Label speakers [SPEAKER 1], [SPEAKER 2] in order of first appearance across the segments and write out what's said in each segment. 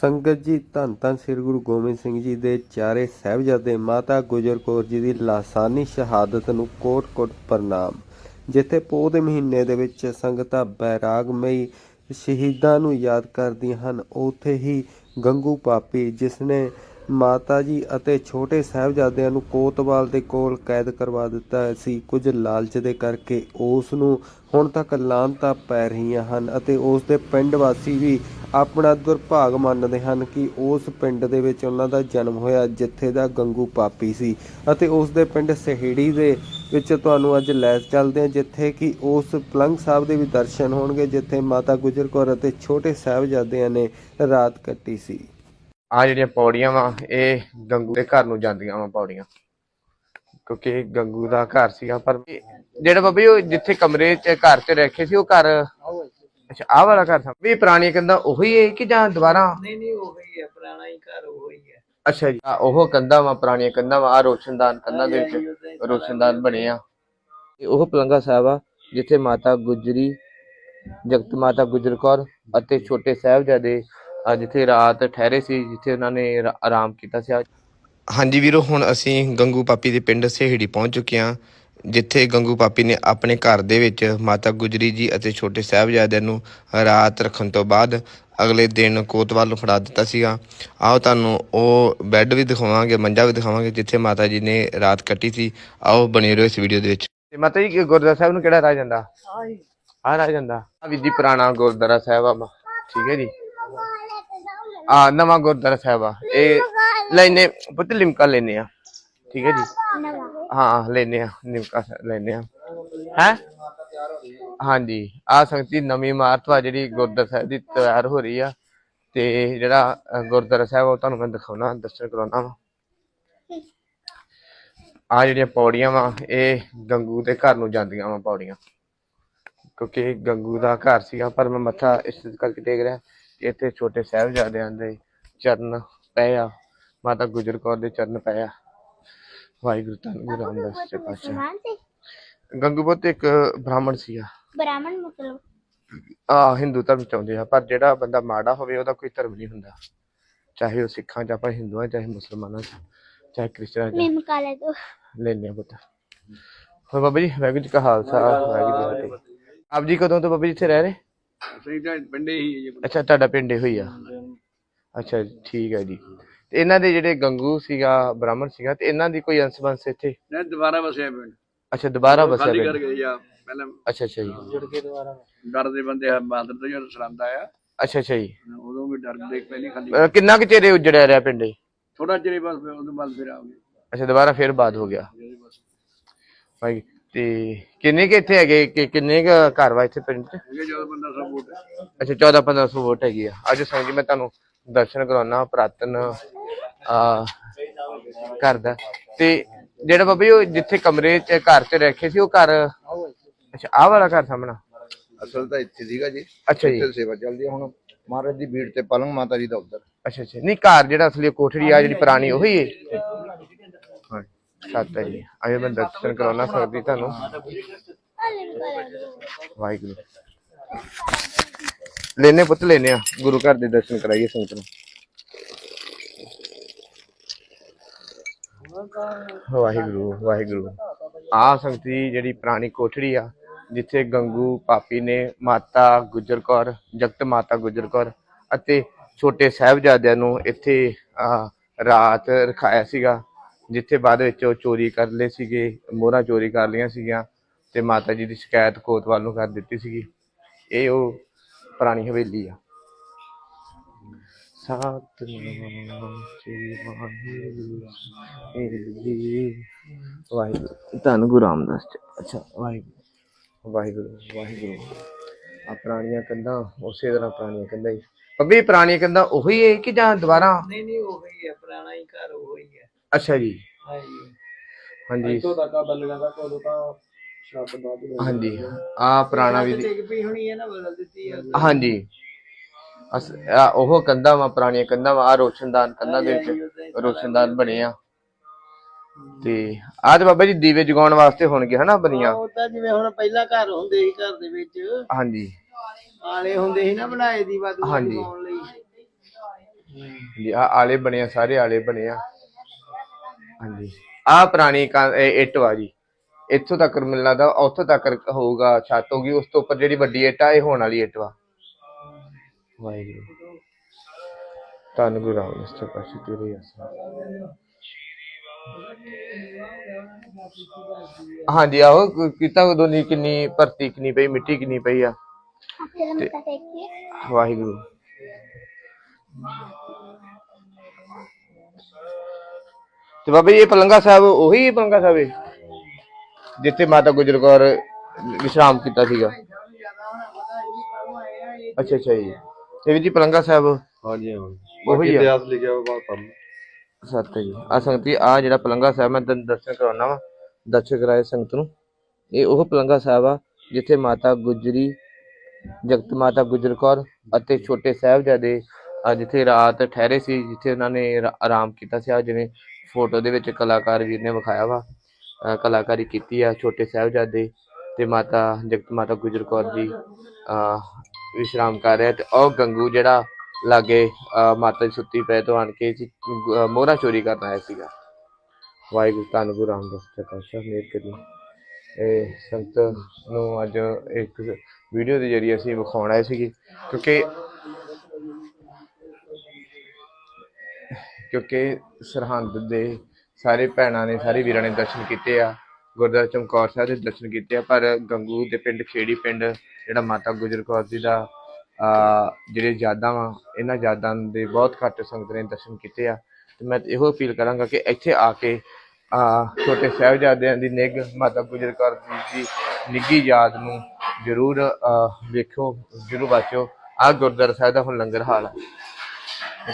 [SPEAKER 1] ਸੰਗਤ ਜੀ, ਧੰਨ ਧੰਨ ਸ੍ਰੀ ਗੁਰੂ ਗੋਬਿੰਦ ਸਿੰਘ ਜੀ ਦੇ ਚਾਰੇ ਸਾਹਿਬਜ਼ਾਦੇ ਮਾਤਾ ਗੁਜਰ ਕੌਰ ਜੀ ਦੀ ਲਾਸਾਨੀ ਸ਼ਹਾਦਤ ਨੂੰ ਕੋਟ-ਕੋਟ ਪ੍ਰਣਾਮ। ਜਿੱਥੇ ਪੋਹ ਦੇ ਮਹੀਨੇ ਦੇ ਵਿੱਚ ਸੰਗਤਾਂ ਬੈਰਾਗਮਈ ਸ਼ਹੀਦਾਂ ਨੂੰ ਯਾਦ ਕਰਦੀਆਂ ਹਨ, ਉੱਥੇ ਹੀ ਗੰਗੂ ਪਾਪੀ ਜਿਸ ਨੇ ਮਾਤਾ ਜੀ ਅਤੇ ਛੋਟੇ ਸਾਹਿਬਜ਼ਾਦਿਆਂ ਨੂੰ ਕੋਤਵਾਲ ਦੇ ਕੋਲ ਕੈਦ ਕਰਵਾ ਦਿੱਤਾ ਸੀ, ਕੁਝ ਲਾਲਚ ਦੇ ਕਰਕੇ ਉਸ ਨੂੰ ਹੁਣ ਤੱਕ ਲਾਂਤਾਂ ਪੈ ਰਹੀਆਂ ਹਨ ਅਤੇ ਉਸ ਦੇ ਪਿੰਡ ਵਾਸੀ ਵੀ ਆਪਣਾ ਦੁਰਭਾਗ ਮੰਨਦੇ ਹਨ ਕਿ ਉਸ ਪਿੰਡ ਦੇ ਵਿੱਚ ਉਹਨਾਂ ਦਾ ਜਨਮ ਹੋਇਆ ਜਿੱਥੇ ਦਾ ਗੰਗੂ ਪਾਪੀ ਸੀ ਅਤੇ ਉਸ ਦੇ ਪਿੰਡ ਸਹੇੜੀ ਦੇ ਵਿੱਚ ਤੁਹਾਨੂੰ ਅੱਜ ਲੈ ਚੱਲਦੇ ਹਾਂ, ਜਿੱਥੇ ਕਿ ਉਸ ਪਲੰਗ ਸਾਹਿਬ ਦੇ ਵੀ ਦਰਸ਼ਨ ਹੋਣਗੇ, ਜਿੱਥੇ ਮਾਤਾ ਗੁਜਰ ਕੌਰ ਅਤੇ ਛੋਟੇ ਸਾਹਿਬਜ਼ਾਦਿਆਂ ਨੇ ਰਾਤ ਕੱਟੀ ਸੀ।
[SPEAKER 2] ਆ ਜਿਹੜੀਆਂ ਪੌੜੀਆਂ ਵਾ, ਇਹ ਗੰਗੂ ਦੇ ਘਰ ਨੂੰ ਜਾਂਦੀਆਂ ਵਾ ਪੌੜੀਆਂ। ਕਿਉਂਕਿ ਇਹ ਗੰਗੂ ਦਾ ਘਰ ਸੀਗਾ, ਪਰ ਇਹ ਜਿਹੜਾ ਬੱਬੀ, ਉਹ ਜਿੱਥੇ ਕਮਰੇ ਚ ਘਰ ਚ ਰੱਖੇ ਸੀ, ਉਹ ਘਰ ਅੱਛਾ ਆਹ ਵਾਲਾ ਘਰ ਸੀ ਵੀ ਪੁਰਾਣੀ ਕੰਧਾਂ ਉਹੀ ਹੈ ਕਿ ਜਾਂ ਦੁਬਾਰਾ?
[SPEAKER 3] ਨਹੀਂ ਨਹੀਂ ਉਹ ਹੀ ਹੈ ਪੁਰਾਣਾ ਹੀ ਘਰ ਉਹ ਹੀ। ਹੈ
[SPEAKER 2] ਅੱਛਾ ਜੀ ਆਹ ਉਹ ਕੰਧਾਂ ਵਾ ਪੁਰਾਣੀਆਂ ਕੰਧਾਂ ਵਾ ਆ ਰੋਸ਼ਨਦਾਨ ਕੰਧਾਂ ਦੇ ਵਿੱਚ ਰੋਸ਼ਨਦਾਨ ਬਣੇ ਆ ਇਹ ਉਹ ਪਲੰਗਾ ਸਾਹਿਬ ਆ ਜਿੱਥੇ ਮਾਤਾ ਗੁਜਰੀ ਜਗਤ ਮਾਤਾ ਗੁਜਰ ਕੌਰ ਅਤੇ ਛੋਟੇ ਸਾਹਿਬਜ਼ਾਦੇ ਆ ਜਿੱਥੇ ਰਾਤ ਠਹਿਰੇ ਸੀ ਜਿੱਥੇ ਉਹਨਾਂ ਨੇ ਰਾ- ਆਰਾਮ ਕੀਤਾ ਸੀ। ਹਾਂਜੀ ਵੀਰੋ ਹੁਣ ਅਸੀਂ ਗੰਗੂ ਪਾਪੀ ਦੇ ਪਿੰਡ ਸਹੇੜੀ ਪਹੁੰਚ ਚੁੱਕੇ ਹਾਂ। ਜਿੱਥੇ ਗੰਗੂ ਪਾਪੀ ਨੇ ਆਪਣੇ ਘਰ ਦੇ ਵਿੱਚ ਮਾਤਾ ਗੁਜਰੀ ਜੀ ਅਤੇ ਛੋਟੇ ਸਾਹਿਬਜ਼ਾਦਿਆਂ ਨੂੰ ਰਾਤ ਰੱਖਣ ਤੋਂ ਬਾਅਦ ਅਗਲੇ ਦਿਨ ਕੋਤਵਾਲ ਨੂੰ ਫੜਾ ਦਿੱਤਾ ਸੀਗਾ। ਆਓ ਤੁਹਾਨੂੰ ਉਹ ਬੈੱਡ ਵੀ ਦਿਖਾਵਾਂਗੇ ਮੰਜਾ ਵੀ ਦਿਖਾਵਾਂਗੇ ਜਿੱਥੇ ਮਾਤਾ ਜੀ ਨੇ ਰਾਤ ਕੱਟੀ ਸੀ। ਆਓ ਬਣੇ ਰਹੋ ਇਸ ਵੀਡੀਓ ਦੇ ਵਿੱਚ। ਤੇ ਮਾਤਾ ਜੀ ਗੁਰਦੁਆਰਾ ਸਾਹਿਬ ਨੂੰ ਕਿਹੜਾ ਰਾਹ ਜਾਂਦਾ?
[SPEAKER 3] ਆਹੀ।
[SPEAKER 2] ਆ ਰਾਹ ਜਾਂਦਾ। ਆ ਵਿਧੀ ਪੁਰਾਣਾ ਗੁਰਦੁਆਰਾ ਸਾਹਿਬ ਆ ਠੀਕ ਹੈ ਜੀ। ਆ ਨਵਾਂ ਗੁਰਦੁਆਰਾ ਸਾਹਿਬ ਆ। ਇਹ ਲੈਨੇ ਪੁੱਤ ਲਿਮਕਾ ਲੈਨੇ ਆ। ਠੀਕ ਹੈ ਜੀ। ਹਾਂ ਲੈਨੇ ਆ ਲਿਮਕਾ ਲੈਨੇ ਆ ਹੈ? ਹਾਂਜੀ ਆ ਸੰਗਤੀ ਨਵੀਂ ਇਮਾਰਤ ਵਾ ਜਿਹੜੀ ਗੁਰਦੁਆਰਾ ਸਾਹਿਬ ਦੀ ਤਿਆਰ ਹੋ ਰਹੀ ਆ। ਤੇ ਜਿਹੜਾ ਗੁਰਦੁਆਰਾ ਸਾਹਿਬ ਉਹ ਤੁਹਾਨੂੰ ਮੈਂ ਦਿਖਾਉਣਾ ਦਰਸ਼ਨ ਕਰਾਉਣਾ ਵਾ। ਆ ਜਿਹੜੀਆਂ ਪੌੜੀਆਂ ਵਾ ਇਹ ਗੰਗੂ ਦੇ ਘਰ ਨੂੰ ਜਾਂਦੀਆਂ ਵਾ ਪੌੜੀਆਂ। ਕਿਉਂਕਿ ਗੰਗੂ ਦਾ ਘਰ ਸੀਗਾ ਪਰ ਮੈਂ ਮੱਥਾ ਇਸ ਕਰਕੇ ਟੇਕ ਰਿਹਾ ਇੱਥੇ ਛੋਟੇ ਸਾਹਿਬਜ਼ਾਦਿਆਂ ਦੇ ਚਰਨ ਪਏ ਆ। ਮਾਤਾ ਗੁਜਰ ਕੌਰ ਦੇ ਚਰਨ ਪਏ ਆ। ਵਾਹਿਗੁਰੂ ਧੰਨ ਗੁਰੂ ਰਾਮਦਾਸ ਜੀ ਪਾਤਸ਼ਾਹ।
[SPEAKER 4] ਮੁਸਲਮਾਨ ਸੀ?
[SPEAKER 2] ਗੰਗੂ ਪੁੱਤ ਇੱਕ ਬ੍ਰਾਹਮਣ ਸੀਗਾ।
[SPEAKER 4] ਬ੍ਰਾਹਮਣ ਮਤਲਬ
[SPEAKER 2] ਆ ਹਿੰਦੂ ਧਰਮ ਚਾਹੁੰਦੇ ਆ ਪਰ ਜਿਹੜਾ ਬੰਦਾ ਮਾੜਾ ਹੋਵੇ ਉਹਦਾ ਕੋਈ ਧਰਮ ਨਹੀਂ ਹੁੰਦਾ। ਚਾਹੇ ਉਹ ਸਿੱਖਾਂ ਚ ਆਪਾਂ ਹਿੰਦੂਆਂ ਚਾਹੇ ਮੁਸਲਮਾਨਾਂ ਚ ਚਾਹੇ ਕ੍ਰਿਸਚਨਾਂ ਚ।
[SPEAKER 4] ਮੇਮ ਕਾਲੇ ਤੋਂ।
[SPEAKER 2] ਲੈਨੇ ਆ ਪੁੱਤ। ਹੋਰ ਬਾਬਾ ਜੀ ਵਾਹਿਗੁਰੂ ਜੀ ਕਾ ਖਾਲਸਾ ਵਾਹਿਗੁਰੂ ਜੀ ਕੀ ਫਤਿਹ। ਆਪ ਜੀ ਕਦੋਂ ਤੋਂ ਬਾਬਾ ਜੀ ਇੱਥੇ ਰਹਿ ਰਹੇ?
[SPEAKER 3] ਸਹੀ ਤਾਂ ਪਿੰਡੇ ਹੀ
[SPEAKER 2] ਅੱਛਾ ਤੁਹਾਡਾ ਪਿੰਡ ਇਹੋ ਹੀ ਆ। ਅੱਛਾ ਠੀਕ ਹੈ ਜੀ। ਤੇ ਇਹਨਾਂ ਦੇ ਜਿਹੜੇ ਗੰਗੂ ਸੀਗਾ ਬ੍ਰਾਹਮਣ ਸੀਗਾ ਤੇ ਇਹਨਾਂ ਦੀ ਕੋਈ ਅੰਸ਼ ਬੰਸ ਇੱਥੇ?
[SPEAKER 3] ਨੇ ਦੁਬਾਰਾ ਵਸਿਆ ਪਿੰਡ।
[SPEAKER 2] ਅੱਛਾ ਦੁਬਾਰਾ ਵਸਿਆ
[SPEAKER 3] ਖਾਲੀ
[SPEAKER 2] ਪਿੰਡ।
[SPEAKER 3] ਕਰ ਗਏ ਆ ਪਹਿਲਾਂ
[SPEAKER 2] ਅੱਛਾ ਅੱਛਾ ਜੀ।
[SPEAKER 3] ਡਰਦੇ ਬੰਦੇ ਆ ਬਾਦਰ ਤੋਂ ਜਦੋਂ ਸਰਾਂਦਾ ਆ
[SPEAKER 2] ਅੱਛਾ ਅੱਛਾ ਜੀ।
[SPEAKER 3] ਉਦੋਂ ਵੀ ਡਰਦੇ ਪਹਿਲੇ ਖਾਲੀ।
[SPEAKER 2] ਅਹ ਕਿੰਨਾ ਕੁ ਚਿਰ ਇਹ ਉਜੜਿਆ ਰਿਹਾ ਪਿੰਡ?
[SPEAKER 3] ਥੋੜਾ ਚਿਰ ਹੀ ਬਸ ਫਿਰ ਉਹਦੇ ਬਾਅਦ ਫਿਰ ਆ ਗਏ
[SPEAKER 2] ਅੱਛਾ ਦੁਬਾਰਾ ਫਿਰ ਬਾਦ ਹੋ ਗਿਆ।
[SPEAKER 3] ਜਿਹੜੇ ਬਸ।
[SPEAKER 2] ਭਾਈ ਤੇ ਕਿੰਨੇ ਕੁ ਇੱਥੇ ਹੈਗੇ? ਕਿ ਕਿੰਨੇ ਕੁ ਘਰ ਵਾ ਇੱਥੇ ਪਿੰਡ 'ਚ?
[SPEAKER 3] ਇਹ ਜਦੋਂ ਬੰਦਾ ਸਭ ਵੋਟ।
[SPEAKER 2] ਅੱਛਾ 14 1500 ਵੋਟ ਹੈਗੀ ਆ। ਅੱਜ ਸੰਗ ਜੀ ਮੈਂ ਤੁਹਾਨੂੰ ਦਰਸ਼ਨ ਕਰਾਉਣਾ ਪ੍ਰਾਤਨ ਆ ਘਰ ਦਾ। ਤੇ ਜਿਹੜਾ ਬਾਬਾ ਜੀ ਉਹ ਜਿੱਥੇ ਕਮਰੇ 'ਚ ਘਰ 'ਚ ਰੱਖੇ ਸੀ ਉਹ ਘਰ ਅੱਛਾ ਆਹ ਵਾਲਾ ਘਰ ਸਾਹਮਣਾ।
[SPEAKER 5] ਅਸਲ ਤਾਂ ਇੱਥੇ ਸੀਗਾ ਜੀ।
[SPEAKER 2] ਅੱਛਾ ਜੀ।
[SPEAKER 5] ਇੱਥੇ ਸੇਵਾ ਚੱਲਦੀ ਹੈ ਹੁਣ। ਮਹਾਰਾਜ ਦੀ ਭੀੜ ਤੇ ਪਲੰਗ ਮਾਤਾ ਜੀ ਦਾ ਉੱਧਰ।
[SPEAKER 2] ਅੱਛਾ ਅੱਛਾ। ਨਹੀਂ ਘਰ ਜਿਹੜਾ ਅਸਲੀ ਕੋਠੜੀ ਆ ਜਿਹੜੀ ਪੁਰਾਣੀ ਉਹੀ ਹੈ ਹਾਂ। ਸੱਤ ਹੈ ਜੀ। ਆਏ ਮੈਂ ਦਰਸ਼ਨ ਕਰਾਉਣਾ ਸਕਦੀ ਤੁਹਾਨੂੰ। ਵਾਹਿਗੁਰੂ। ਲੈਨੇ ਪੁੱਤ ਲੈਨੇ ਆ। ਗੁਰੂ ਘਰ ਦੇ ਦਰਸ਼ਨ ਕਰਾਈਏ ਸੰਗਤ ਨੂੰ। ਵਾਹਿਗੁਰੂ ਵਾਹਿਗੁਰੂ। ਆ ਸੰਗਤੀ ਜਿਹੜੀ ਪੁਰਾਣੀ ਕੋਠੜੀ ਆ ਜਿੱਥੇ ਗੰਗੂ ਪਾਪੀ ਨੇ ਮਾਤਾ ਗੁਜਰ ਕੌਰ ਜਗਤ ਮਾਤਾ ਗੁਜਰ ਕੌਰ ਅਤੇ ਛੋਟੇ ਸਾਹਿਬਜ਼ਾਦਿਆਂ ਨੂੰ ਇੱਥੇ ਆ, ਰਾਤ ਰਖਾਇਆ ਸੀਗਾ ਜਿੱਥੇ ਬਾਅਦ ਵਿੱਚ ਉਹ ਚੋਰੀ ਕਰ ਲਏ ਸੀਗੇ ਮੋਹਰਾਂ ਚੋਰੀ ਕਰ ਲਈਆਂ ਸੀਗੀਆਂ ਤੇ ਮਾਤਾ ਜੀ ਦੀ ਸ਼ਿਕਾਇਤ ਕੋਤਵਾਲ ਨੂੰ ਕਰ ਦਿੱਤੀ ਸੀਗੀ। ਇਹ ਉਹ ਪੁਰਾਣੀ ਹਵੇਲੀ ਆ। ਸਤਨਾਮ ਸ੍ਰੀ ਵਾਹਿਗੁਰੂ ਜੀ ਵਾਹਿਗੁਰੂ ਧੰਨ ਗੁਰੂ ਰਾਮਦਾਸ ਜੀ। ਅੱਛਾ ਵਾਹਿਗੁਰੂ। ਵਾਹਿਗੁਰੂ ਵਾਹਿਗੁਰੂ। ਆ ਪੁਰਾਣੀਆਂ ਕੰਧਾਂ ਉਸੇ ਤਰ੍ਹਾਂ ਪੁਰਾਣੀਆਂ ਕੰਧਾਂ ਹੀ। ਬੱਬੀ ਪੁਰਾਣੀਆਂ ਕੰਧਾਂ ਉਹੀ ਹੈ ਕਿ ਜਾਂ ਦੁਬਾਰਾ?
[SPEAKER 3] ਨਹੀਂ ਨਹੀਂ ਉਹ ਹੀ ਪੁਰਾਣਾ ਹੀ ਘਰ ਉਹ ਹੀ।
[SPEAKER 2] ਅੱਛਾ ਜੀ।
[SPEAKER 3] ਹਾਂਜੀ।
[SPEAKER 2] ਹਾਂਜੀ।
[SPEAKER 3] ਤੋਂ ਤੱਕ ਆ ਬੰਦਗਾ ਦਾ ਕੋਲ ਤਾਂ ਸ਼ਰਾਬ ਬਾਦ
[SPEAKER 2] ਹਾਂਜੀ। ਆ ਪੁਰਾਣਾ ਵੀ
[SPEAKER 3] ਡਿੱਗ ਪਈ ਹੋਣੀ ਹੈ ਨਾ ਬਦਲ ਦਿੱਤੀ ਹੈ
[SPEAKER 2] ਹਾਂਜੀ। ਅਸ ਆ ਉਹ ਕੰਧਾਂ ਵਾ ਪੁਰਾਣੀਆਂ ਕੰਧਾਂ ਵਾ ਆ ਰੋਸ਼ਨਦਾਨ ਕੰਧਾਂ ਦੇ ਵਿੱਚ ਰੋਸ਼ਨਦਾਨ ਬਣੇ ਆ ਤੇ ਆਹ ਤੇ ਬਾਬਾ ਜੀ ਦੀਵੇ ਜਗਾਉਣ ਵਾਸਤੇ ਹੋਣਗੇ ਹਨਾ ਬਣੀਆਂ।
[SPEAKER 3] ਉਹ ਤਾਂ ਜਿਵੇਂ ਹੁਣ ਪਹਿਲਾਂ ਘਰ ਹੁੰਦੇ ਸੀ ਘਰ ਦੇ ਵਿੱਚ।
[SPEAKER 2] ਹਾਂਜੀ।
[SPEAKER 3] ਆਲੇ ਹੁੰਦੇ ਸੀ ਨਾ ਬਣਾਏ ਦੀ ਵਾਦੂ
[SPEAKER 2] ਹਾਂਜੀ।
[SPEAKER 3] ਲਗਾਉਣ ਲਈ।
[SPEAKER 2] ਜੀ ਆ ਆਲੇ ਬਣੇ ਆ ਸਾਰੇ ਆਲੇ ਬਣੇ ਆ ਹਾਂਜੀ। ਆ ਪੁਰਾਣੀ ਕਾਂ- ਇਹ ਇੱਟ ਵਾ ਜੀ। ਇੱਥੋਂ ਤੱਕ ਮੈਨੂੰ ਲੱਗਦਾ ਉੱਥੋਂ ਤੱਕ ਹੋਊਗਾ ਛੱਤ ਹੋਗੀ ਉਸ ਤੋਂ ਉੱਪਰ ਜਿਹੜੀ ਵੱਡੀ ਇੱਟ ਆ ਇਹ ਹੋਣ ਵਾਲੀ ਇੱਟ ਵਾ। ਵਾਹਿਗੁਰੂ। ਧੰਨ ਗੁਰੂ ਰਾਮਦਾਸ ਜੀ ਪਾਸ਼ਾ ਤੇਰੇ ਆਸਰਾ ਹਾਂਜੀ ਆਹੋ ਕੀਤਾ ਉਦੋਂ ਦੀ ਕਿੰਨੀ ਭਰਤੀ ਕਿੰਨੀ ਪਈ ਮਿੱਟੀ ਕਿੰਨੀ ਪਈ ਆ? ਵਾਹਿਗੁਰੂ। ਤੇ ਬਾਬਾ ਜੀ ਇਹ ਪਲੰਗਾ ਸਾਹਿਬ ਉਹੀ ਪਲੰਗਾ ਸਾਹਿਬ ਹੈ ਜਿੱਥੇ ਮਾਤਾ ਗੁਜਰ ਕੌਰ ਵਿਸ਼ਰਾਮ ਕੀਤਾ ਸੀਗਾ। ਅੱਛਾ ਅੱਛਾ ਜੀ। ਇਹ ਵੀ ਜੀ ਪਲੰਗਾ ਸਾਹਿਬ।
[SPEAKER 4] ਹਾਂਜੀ ਹਾਂ
[SPEAKER 2] ਉਹੀ ਆ।
[SPEAKER 4] ਇਤਿਹਾਸ ਲਿਖਿਆ ਹੋਇਆ ਬਾਤ ਪੜ੍ਹ
[SPEAKER 2] ਸੱਤ ਹੈ ਜੀ। ਆ ਸੰਗਤੀ ਆ ਜਿਹੜਾ ਪਲੰਗਾ ਸਾਹਿਬ ਮੈਂ ਤੁਹਾਨੂੰ ਦਰਸ਼ਨ ਕਰਾਉਣਾ ਵਾ ਦਰਸ਼ਨ ਕਰਾਏ ਸੰਗਤ ਨੂੰ। ਇਹ ਉਹ ਪਲੰਗਾ ਸਾਹਿਬ ਆ ਜਿੱਥੇ ਮਾਤਾ ਗੁਜਰੀ ਜਗਤ ਮਾਤਾ ਗੁਜਰ ਕੌਰ ਅਤੇ ਛੋਟੇ ਸਾਹਿਬਜ਼ਾਦੇ ਆ ਜਿੱਥੇ ਰਾਤ ਠਹਿਰੇ ਸੀ ਜਿੱਥੇ ਉਹਨਾਂ ਨੇ ਰਾ- ਆਰਾਮ ਕੀਤਾ ਸੀ। ਆ ਜਿਵੇਂ ਫੋਟੋ ਦੇ ਵਿੱਚ ਕਲਾਕਾਰ ਵੀਰ ਨੇ ਵਿਖਾਇਆ ਵਾ। ਅ, ਕਲਾਕਾਰੀ ਕੀਤੀ ਆ ਛੋਟੇ ਸਾਹਿਬਜ਼ਾਦੇ ਤੇ ਮਾਤਾ ਜਗਤ ਮਾਤਾ ਗੁਜਰ ਕੌਰ ਜੀ ਆ ਵਿਸ਼ਰਾਮ ਕਰ ਰਿਹਾ ਤੇ ਉਹ ਗੰਗੂ ਜਿਹੜਾ ਲਾਗੇ ਮਾਤਾ ਜੀ ਸੁੱਤੀ ਪਏ ਤੋਂ ਆਣ ਕੇ ਸੀ ਮੋਹਰਾ ਚੋਰੀ ਕਰਨ ਆਇਆ ਸੀਗਾ। ਵਾਹਿਗੁਰੂ ਧੰਨ ਗੁਰੂ ਰਾਮਦਾਸ, ਜੀ ਪਾਤਸ਼ਾਹ ਮੇਰ ਕਰੀ ਇਹ ਸੰਤ ਨੂੰ ਅੱਜ ਇੱਕ ਵੀਡੀਓ ਦੇ ਜਰੀਏ ਅਸੀਂ ਵਿਖਾਉਣ ਆਏ ਸੀਗੇ, ਕਿਉਂਕਿ ਕਿਉਂਕਿ ਸਰਹੰਦ ਦੇ ਸਾਰੇ ਭੈਣਾਂ ਨੇ, ਸਾਰੇ ਵੀਰਾਂ ਨੇ ਦਰਸ਼ਨ ਕੀਤੇ ਆ। ਗੁਰਦੁਆਰਾ ਚਮਕੌਰ ਸਾਹਿਬ ਦੇ ਦਰਸ਼ਨ ਕੀਤੇ ਆ ਪਰ ਗੰਗੂ ਦੇ ਪਿੰਡ ਖੇੜੀ ਪਿੰਡ ਜਿਹੜਾ ਮਾਤਾ ਗੁਜਰ ਕੌਰ ਜੀ ਦਾ ਜਿਹੜੇ ਯਾਦਾਂ ਵਾ ਇਹਨਾਂ ਯਾਦਾਂ ਦੇ ਬਹੁਤ ਘੱਟ ਸੰਗਤ ਨੇ ਦਰਸ਼ਨ ਕੀਤੇ ਆ। ਤੇ ਮੈਂ ਇਹੋ ਅਪੀਲ ਕਰਾਂਗਾ ਕਿ ਇੱਥੇ ਆ ਕੇ ਛੋਟੇ ਸਾਹਿਬਜ਼ਾਦਿਆਂ ਦੀ ਨਿੱਘ ਮਾਤਾ ਗੁਜਰ ਕੌਰ ਜੀ ਦੀ ਨਿੱਘੀ ਯਾਦ ਨੂੰ ਜ਼ਰੂਰ ਆ, ਵੇਖੋ ਜ਼ਰੂਰ ਵਾਚਿਓ ਆ ਗੁਰਦੁਆਰਾ ਸਾਹਿਬ ਦਾ ਹੁਣ ਲੰਗਰ ਹਾਲ ਆ।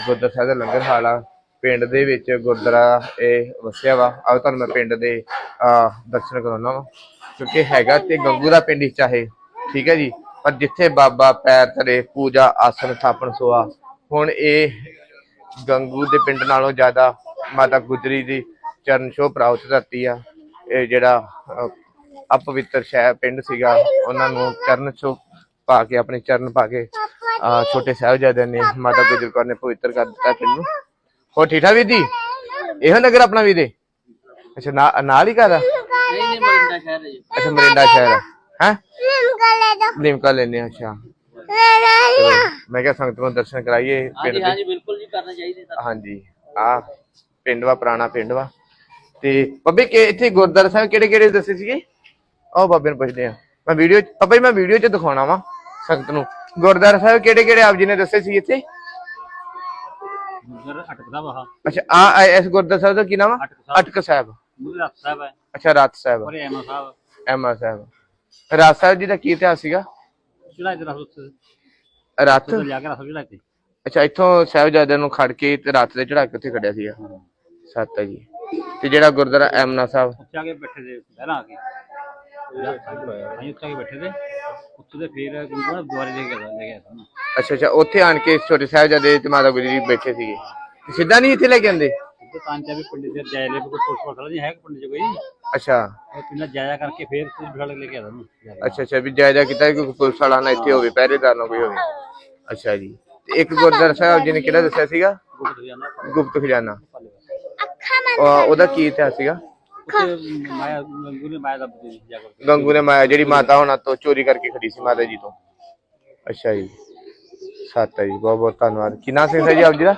[SPEAKER 2] ਗੁਰਦੁਆਰਾ ਸਾਹਿਬ ਦਾ ਲੰਗਰ ਹਾਲ ਆ। ਪਿੰਡ ਦੇ ਵਿੱਚ ਗੁਰਦੁਆਰਾ ਇਹ ਵਸਿਆ ਵਾ। ਆਓ ਤੁਹਾਨੂੰ ਮੈਂ ਪਿੰਡ ਦੇ ਆ ਦਰਸ਼ਨ ਕਰਾਉਣਾ ਵਾ। ਕਿਉਂਕਿ ਹੈਗਾ ਤੇ ਗੰਗੂ ਦਾ ਪਿੰਡ ਹੀ ਚਾਹੇ, ਠੀਕ ਹੈ ਜੀ? ਪਰ ਜਿੱਥੇ ਬਾਬਾ ਪੈਰ ਧਰੇ, ਪੂਜਾ, ਆਸਨ ਥਾਪਣ ਸੋਆ, ਹੁਣ ਇਹ ਗੰਗੂ ਦੇ ਪਿੰਡ ਨਾਲੋਂ ਜ਼ਿਆਦਾ ਮਾਤਾ ਗੁਜਰੀ ਦੀ ਚਰਨ ਛੋਹ ਪ੍ਰਾਪਤ ਧਰਤੀ ਆ। ਇਹ ਜਿਹੜਾ ਅਪਵਿੱਤਰ ਸ਼ਹਿਰ ਪਿੰਡ ਸੀਗਾ, ਉਹਨਾਂ ਨੂੰ ਚਰਨ ਛੋਹ ਪਾ ਕੇ, ਆਪਣੇ ਚਰਨ ਪਾ ਕੇ ਛੋਟੇ ਸਾਹਿਬਜ਼ਾਦਿਆਂ ਨੇ ਮਾਤਾ ਗੁਜਰ ਕੌਰ ਨੇ ਪਵਿੱਤਰ ਕਰ ਦਿੱਤਾ ਪਿੰਡ ਨੂੰ। ਹੋ ਠੀਕ ਠਾਕ ਵੀਰ ਜੀ? ਇਹੋ ਨਗਰ ਆਪਣਾ ਵੀਰ? ਦੇ ਅੱਛਾ ਨਾ- ਨਾਲ ਹੀ ਘਰ ਆ? ਅੱਛਾ ਮਰਿੰਡਾ ਸ਼ਹਿਰ ਹੈ ਹੈ? ਲਿਮਕਾ ਲੈਨੇ ਆ, ਅੱਛਾ। ਚਲੋ, ਮੈਂ ਕਿਹਾ ਸੰਗਤ ਨੂੰ ਦਰਸ਼ਨ ਕਰਾਈਏ ਪਿੰਡ ਦੇ।
[SPEAKER 6] ਹਾਂਜੀ ਬਿਲਕੁਲ ਜੀ ਕਰਨਾ ਚਾਹੀਦਾ ਤਾਂ।
[SPEAKER 2] ਹਾਂਜੀ ਆ ਪਿੰਡ ਵਾ ਪੁਰਾਣਾ ਪਿੰਡ ਵਾ। ਤੇ ਬੱਬੇ ਕਿ ਇੱਥੇ ਗੁਰਦੁਆਰਾ ਸਾਹਿਬ ਕਿਹੜੇ ਕਿਹੜੇ ਦੱਸੇ ਸੀਗੇ? ਆਓ ਬਾਬੇ ਨੂੰ ਪੁੱਛਦੇ ਆ। ਮੈਂ ਵੀਡੀਓ ਬਾਬਾ ਜੀ ਮੈਂ ਵੀਡੀਓ 'ਚ ਦਿਖਾਉਣਾ ਵਾ ਸੰਗਤ ਨੂੰ। ਗੁਰਦੁਆਰਾ ਸਾਹਿਬ ਕਿਹੜੇ ਕਿਹੜੇ ਆਪ ਜੀ ਨੇ ਦੱਸੇ ਸੀ ਇੱਥੇ?
[SPEAKER 6] ਗੁਰਦੁਆਰਾ ਅਟਕਦਾ ਵਾ
[SPEAKER 2] ਅੱਛਾ ਆ ਇਸ ਗੁਰਦੁਆਰਾ ਸਾਹਿਬ ਦਾ ਕੀ ਨਾਮ ਆ?
[SPEAKER 6] ਅਟਕ ਸਾਹਿਬ।
[SPEAKER 2] ਅਟਕ ਸਾਹਿਬ।
[SPEAKER 6] ਮੂਲ ਰੱਖ ਸਾਹਿਬ ਹੈ।
[SPEAKER 2] ਅੱਛਾ ਰਾਤ ਸਾਹਿਬ।
[SPEAKER 6] ਔਰ ਐਮਾ ਸਾਹਿਬ।
[SPEAKER 2] ਐਮਾ ਸਾਹਿਬ। ਰਾਤ ਸਾਹਿਬ ਜੀ ਦਾ ਕੀ ਇਤਿਹਾਸ ਸੀਗਾ?
[SPEAKER 6] ਚੜਾਈ ਤੇ ਰਸ ਉੱਤੇ
[SPEAKER 2] ਰਾਤ?
[SPEAKER 6] ਤੋਂ ਜਾ ਕੇ ਰਸ ਚੜਾਈ ਤੇ
[SPEAKER 2] ਅੱਛਾ ਇੱਥੋਂ ਸਾਹਿਬਜ਼ਾਦਿਆਂ ਨੂੰ ਖੜ ਕੇ ਤੇ ਰਾਤ ਦੇ ਚੜਾ ਕੇ ਉੱਥੇ ਖੜਿਆ ਸੀਗਾ। ਸੱਤ ਹੈ ਜੀ। ਤੇ ਜਿਹੜਾ ਗੁਰਦੁਆਰਾ ਐਮਨਾ ਸਾਹਿਬ?
[SPEAKER 6] ਉੱਥੇ ਆ ਕੇ ਬੈਠੇ ਦੇ ਪਹਿਲਾਂ ਆ ਕੇ। ਅਸੀਂ ਉੱਥੇ ਆ ਕੇ ਬੈਠੇ ਦੇ ਉੱਥੇ ਦੇ ਫਿਰ ਗੁਰਦੁਆਰਾ ਦੁਆਰੇ ਦੇ ਕੇ ਲੈ ਗਿਆ ਸਾਨੂੰ।
[SPEAKER 2] ਅੱਛਾ ਅੱਛਾ ਉੱਥੇ ਆਣ ਕੇ ਛੋਟੇ ਸਾਹਿਬਜ਼ਾਦੇ ਤੇ ਮਾਤਾ ਗੁਜਰੀ ਬੈਠੇ ਸੀਗੇ। ਤੇ ਸਿੱਧਾ ਨਹੀਂ ਇੱਥੇ ਲੈ ਕੇ ਆਂਦੇ
[SPEAKER 6] ਤੇ ਤਾਂ ਚਾ ਵੀ ਪੰਡਿਤ ਦੇ ਜਾਇ ਲੈ ਕੋਈ ਪੁਲਿਸ ਵਾਲਾ ਨਹੀਂ ਹੈ ਕਿ ਪੰਡਿਤ ਜੀ ਕੋਈ।
[SPEAKER 2] ਅੱਛਾ।
[SPEAKER 6] ਉਹ ਪਿੰਡਾ ਜਾਇਆ ਕਰਕੇ ਫਿਰ ਤੁਸੀਂ ਬਿਠਾ ਕੇ ਲੈ ਕੇ ਆ ਸਾਨੂੰ
[SPEAKER 2] ਅੱਛਾ ਅੱਛਾ ਵੀ ਜਾਇਜ਼ਾ ਕੀਤਾ ਕਿ ਪੁਲਿਸ ਵਾਲਾ ਨਾ ਇੱਥੇ ਹੋਵੇ ਪਹਿਰੇਦਾਰ ਨਾ ਕੋਈ ਹੋਵੇ। ਅੱਛਾ ਜੀ। ਤੇ ਇੱਕ ਗੁਰਦੁਆਰਾ ਸਾਹਿਬ ਜੀ ਨੇ ਕਿਹੜਾ ਦੱਸਿਆ ਸੀਗਾ?
[SPEAKER 6] ਗੁਪਤ ਜਾਨਾ
[SPEAKER 2] ਗੁਪਤ ਖਜ਼ਾਨਾ। ਉਹ- ਉਹਦਾ ਕੀ ਇਤਿਹਾਸ ਸੀਗਾ?
[SPEAKER 6] ਉੱਥੇ ਮਾਇਆ ਗੰਗੂ ਨੇ ਮਾਇਆ ਦਾ ਬੁੱਧੀ ਜਾ ਕਰਕੇ
[SPEAKER 2] ਗੰਗੂ ਨੇ ਮਾਇਆ, ਜਿਹੜੀ ਮਾਤਾ ਹੋਣਾ ਤੋਂ ਚੋਰੀ ਕਰਕੇ ਖੜੀ ਸੀ ਮਾਤਾ ਜੀ ਤੋਂ। ਅੱਛਾ ਜੀ। ਸੱਤ ਹੈ ਜੀ, ਬਹੁਤ ਬਹੁਤ ਧੰਨਵਾਦ। ਕੀ ਸਿੰਘ ਹੈ ਜੀ ਆਪ ਜੀ ਦਾ?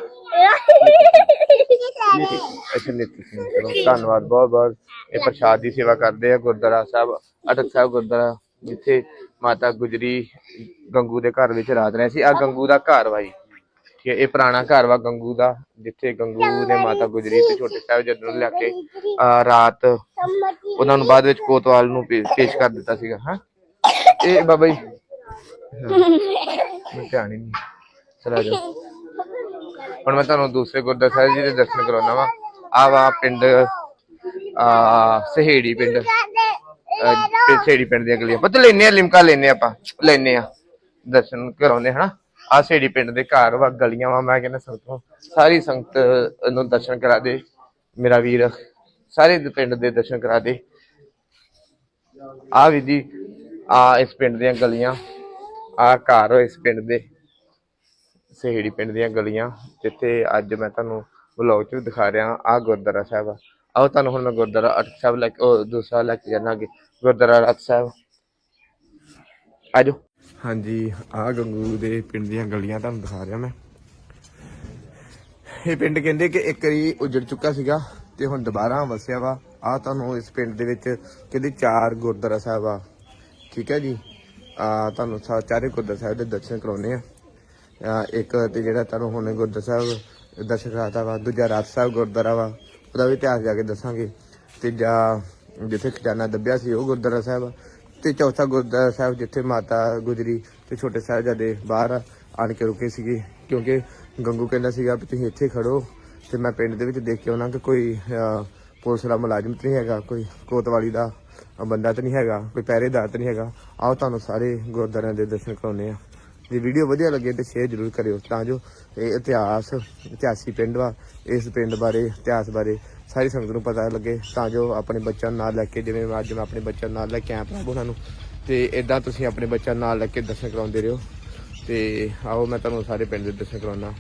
[SPEAKER 2] ਅੱਛਾ, ਨੀਤੀ ਸਿੰਘ। ਚਲੋ, ਧੰਨਵਾਦ, ਬਹੁਤ ਬਹੁਤ। ਇਹ ਪ੍ਰਸ਼ਾਦ ਦੀ ਸੇਵਾ ਕਰਦੇ ਆ ਗੁਰਦੁਆਰਾ ਸਾਹਿਬ, ਅਟਕ ਸਾਹਿਬ ਗੁਰਦੁਆਰਾ, ਜਿੱਥੇ ਮਾਤਾ ਗੁਜਰੀ ਗੰਗੂ ਦੇ ਘਰ ਵਿੱਚ ਰਾਤ ਰਹੇ ਸੀ। ਆ ਗੰਗੂ ਦਾ ਘਰ ਵਾ ਜੀ। ਹੈ ਇਹ ਪੁਰਾਣਾ ਘਰ ਵਾ ਗੰਗੂ ਦਾ ਜਿੱਥੇ ਗੰਗੂ ਨੇ ਮਾਤਾ ਗੁਜਰੀ ਤੇ ਛੋਟੇ ਸਾਹਿਬ ਜਦੋਂ ਲਿਆ ਕੇ ਆ, ਰਾਤ ਉਹਨਾਂ ਨੂੰ ਬਾਅਦ ਵਿੱਚ ਕੋਤਵਾਲ ਨੂੰ ਪੇਸ਼ ਕਰ ਦਿੱਤਾ ਸੀਗਾ ਹਾਂ? ਇਹ ਬਾਬਾ ਜੀ ਮੈਂ ਧਿਆਨ ਹੀ ਨਹੀਂ ਚਲਾ ਜਾ ਹੁਣ ਮੈਂ ਤੁਹਾਨੂੰ ਦੂਸਰੇ ਗੁਰਦੁਆਰਾ ਸਾਹਿਬ ਜੀ ਦੇ ਦਰਸ਼ਨ ਕਰਾਉਣਾ ਵਾ। ਆ ਵਾ ਪਿੰਡ ਆ ਸਹੇੜੀ ਪਿੰਡ। ਸਹੇੜੀ ਪਿੰਡ ਦੀਆਂ ਗਲੀਆਂ ਪਤਾ ਲੈਨੇ ਆ ਲਿਮਕਾ ਲੈਨੇ ਆਪਾਂ ਲੈਨੇ ਆ। ਦਰਸ਼ਨ ਕਰਾਉਨੇ ਹਨਾ? ਆ ਸਹੇੜੀ ਪਿੰਡ ਦੇ ਘਰ ਵਾ, ਗਲੀਆਂ ਵਾ, ਮੈਂ ਕਹਿੰਦਾ ਸੰਗਤ ਨੂੰ ਸਾਰੀ ਸੰਗਤ ਨੂੰ ਦਰਸ਼ਨ ਕਰਾ ਦੇ, ਮੇਰਾ ਵੀਰ ਸਾਰੇ ਪਿੰਡ ਦੇ ਦਰਸ਼ਨ ਕਰਾ ਦੇ। ਆ ਵੀ ਜੀ, ਆ ਇਸ ਪਿੰਡ ਦੀਆਂ ਗਲੀਆਂ, ਆ ਘਰ ਹੋਏ ਇਸ ਪਿੰਡ ਦੇ, ਸਹੇੜੀ ਪਿੰਡ ਦੀਆਂ ਗਲੀਆਂ, ਜਿੱਥੇ ਅੱਜ ਮੈਂ ਤੁਹਾਨੂੰ ਵਲੌਗ 'ਚ ਦਿਖਾ ਰਿਹਾ, ਆ ਗੁਰਦੁਆਰਾ ਸਾਹਿਬ ਆ। ਆਓ ਤੁਹਾਨੂੰ ਹੁਣ ਮੈਂ ਗੁਰਦੁਆਰਾ ਅਟਕ ਸਾਹਿਬ ਲੈ ਕੇ, ਉਹ ਦੂਸਰਾ ਲੈ ਕੇ ਜਾਣਾਗੇ, ਗੁਰਦੁਆਰਾ ਅਟਕ ਸਾਹਿਬ। ਆਜੋ। ਹਾਂਜੀ ਆ ਗੰਗੂ ਦੇ ਪਿੰਡ ਦੀਆਂ ਗਲੀਆਂ ਤੁਹਾਨੂੰ ਦਿਖਾ ਰਿਹਾ ਮੈਂ। ਇਹ ਪਿੰਡ ਕਹਿੰਦੇ ਕਿ ਇੱਕ ਵਾਰੀ ਉਜੜ ਚੁੱਕਾ ਸੀਗਾ ਤੇ ਹੁਣ ਦੁਬਾਰਾ ਵਸਿਆ ਵਾ। ਆ ਤੁਹਾਨੂੰ ਇਸ ਪਿੰਡ ਦੇ ਵਿੱਚ ਕਹਿੰਦੇ ਚਾਰ ਗੁਰਦੁਆਰਾ ਸਾਹਿਬ ਆ। ਠੀਕ ਹੈ ਜੀ? ਆ ਤੁਹਾਨੂੰ ਚਾਰੇ ਗੁਰਦੁਆਰਾ ਸਾਹਿਬ ਦੇ ਦਰਸ਼ਨ ਕਰਾਉਣੇ ਆ। ਇੱਕ ਤੇ ਜਿਹੜਾ ਤੁਹਾਨੂੰ ਹੁਣ ਗੁਰਦੁਆਰਾ ਸਾਹਿਬ ਦਰਸ਼ਨ ਕਰਾਤਾ ਵਾ, ਦੂਜਾ ਰਾਤ ਸਾਹਿਬ ਗੁਰਦੁਆਰਾ ਵਾ, ਉਹਦਾ ਵੀ ਇਤਿਹਾਸ ਜਾ ਕੇ ਦੱਸਾਂਗੇ। ਤੀਜਾ ਜਿੱਥੇ ਖਜ਼ਾਨਾ ਦੱਬਿਆ ਸੀ ਉਹ ਗੁਰਦੁਆਰਾ ਸਾਹਿਬ ਆ। ਤੇ ਚੌਥਾ ਗੁਰਦੁਆਰਾ ਸਾਹਿਬ ਜਿੱਥੇ ਮਾਤਾ ਗੁਜਰੀ ਤੇ ਛੋਟੇ ਸਾਹਿਬਜ਼ਾਦੇ ਬਾਹਰ ਆਣ ਕੇ ਰੁਕੇ ਸੀਗੇ, ਕਿਉਂਕਿ ਗੰਗੂ ਕਹਿੰਦਾ ਸੀਗਾ ਵੀ ਤੁਸੀਂ ਇੱਥੇ ਖੜੋ ਤੇ ਮੈਂ ਪਿੰਡ ਦੇ ਵਿੱਚ ਦੇਖ ਕੇ ਆਉਣਾ ਕਿ ਕੋਈ ਪੁਲਿਸ ਦਾ ਮੁਲਾਜ਼ਮ ਤਾਂ ਨਹੀਂ ਹੈਗਾ, ਕੋਈ ਕੋਤਵਾਲੀ ਦਾ ਬੰਦਾ ਤਾਂ ਨਹੀਂ ਹੈਗਾ, ਕੋਈ ਪਹਿਰੇਦਾਰ ਤਾਂ ਨਹੀਂ ਹੈਗਾ। ਆਓ ਤੁਹਾਨੂੰ ਸਾਰੇ ਗੁਰਦੁਆਰਿਆਂ ਦੇ ਦਰਸ਼ਨ ਕਰਾਉਣੇ ਆ ਜੇ ਵੀਡੀਓ ਵਧੀਆ ਲੱਗੇ ਤੇ ਸ਼ੇਅਰ ਜ਼ਰੂਰ ਕਰਿਓ, ਤਾਂ ਜੋ ਇਹ ਇਤਿਹਾਸ, ਇਤਿਹਾਸੀ ਪਿੰਡ ਵਾ, ਇਸ ਪਿੰਡ ਬਾਰੇ, ਇਤਿਹਾਸ ਬਾਰੇ ਸਾਰੀ ਸੰਗਤ ਨੂੰ ਪਤਾ ਲੱਗੇ ਤਾਂ ਜੋ ਆਪਣੇ ਬੱਚਿਆਂ ਨੂੰ ਨਾਲ ਲੈ ਕੇ ਜਿਵੇਂ ਅੱਜ ਮੈਂ ਆਪਣੇ ਬੱਚਿਆਂ ਨੂੰ ਨਾਲ ਲੈ ਕੇ ਆਇਆ ਪ੍ਰਭੂ ਉਹਨਾਂ ਨੂੰ, ਤੇ ਇਦਾਂ ਤੁਸੀਂ ਆਪਣੇ ਬੱਚਿਆਂ ਨੂੰ ਨਾਲ ਲੈ ਕੇ ਦਰਸ਼ਨ ਕਰਾਉਂਦੇ ਰਹੋ। ਤੇ ਆਓ ਮੈਂ ਤੁਹਾਨੂੰ ਸਾਰੇ ਪਿੰਡ ਦੇ ਦਰਸ਼ਨ ਕਰਾਉਣਾ